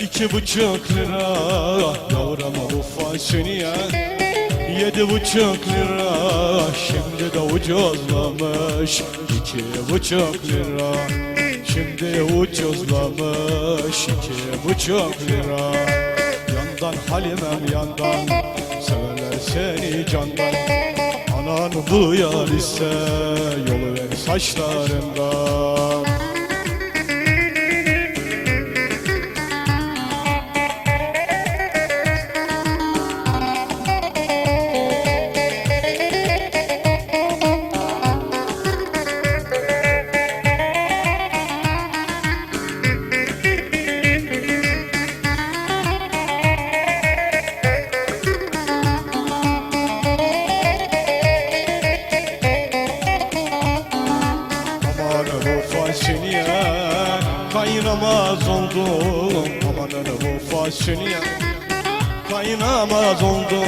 İki buçuk lira. Yavrama bu fasulye Yedi buçuk lira. Şimdi de ucuzlamış İki buçuk lira. Şimdi ucuzlamış İki buçuk lira. Yandan Halimem yandan Severler seni candan. Anan duyar ise Yolu ver saçlarından kaynamaz oldu Aman bu fasulye kaynamaz oldu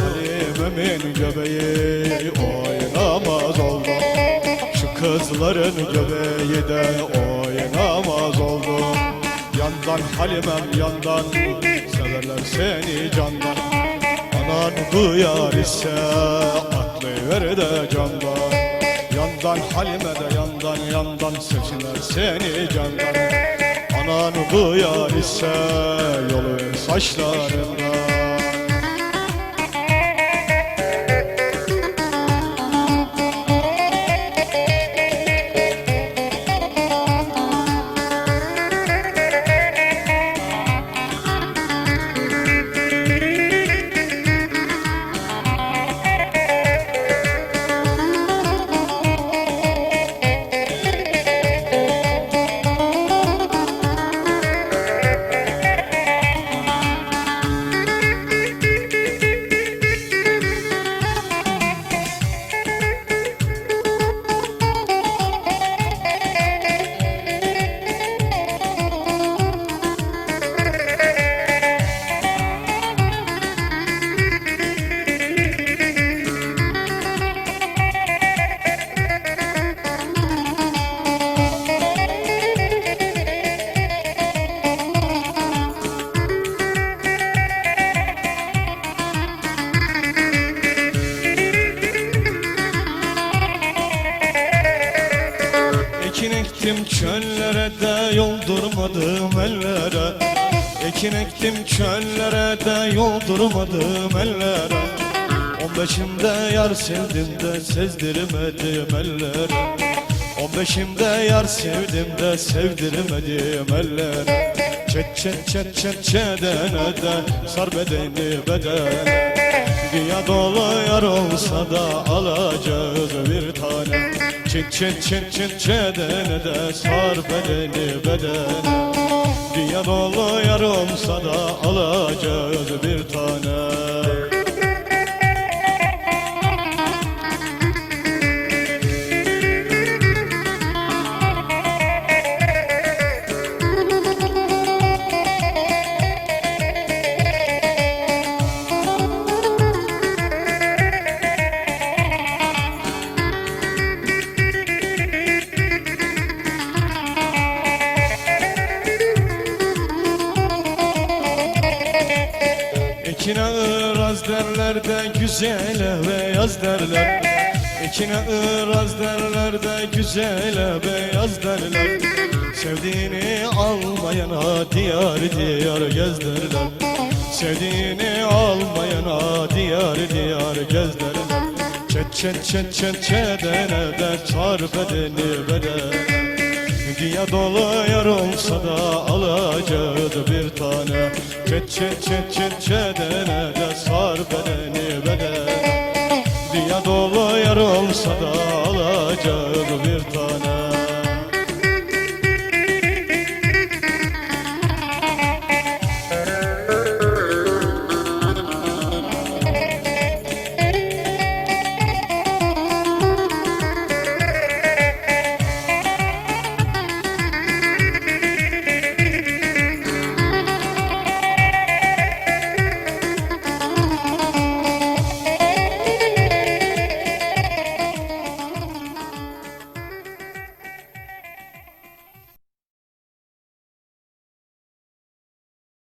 Halimemin göbeği oynamaz oldu Şu kızların göbeği de oynamaz oldu Yandan Halimem yandan severler seni candan. Anan duyar ise atlayıver de candan Yandan Halime de yandan yandan sevsinler seni candan. Anan duyar ise yolu saçlarından çöllere de yoldurmadım ellere. Ekin ektim çöllere de yoldurmadım ellere. On beşimde yar sevdim de sezdirmedim ellere. On beşimde yar sevdim de sevdirmedim ellere. Çet çet çet çet çedene de sar bedeni bedene. Dünya dolu yar olsa da alacağız bir tane Çet çet çet çet çedene de sar bedeni bedene. Dünya dolu yar olsa da alacağız bir tane Ekine ıraz derler de güzele beyaz derler. Ekine ıraz derler de güzele beyaz derler. Sevdiğini almayana diyar diyar gezderler Sevdiğini almayana diyar diyar gezderler Çet çet çet çet çedene de çar bedeni bedene Dünya dolu yar olsa bir tane. Çet çet çet çet çedene de sar bedeni bedene. Dünya dolu yar olsa bir tane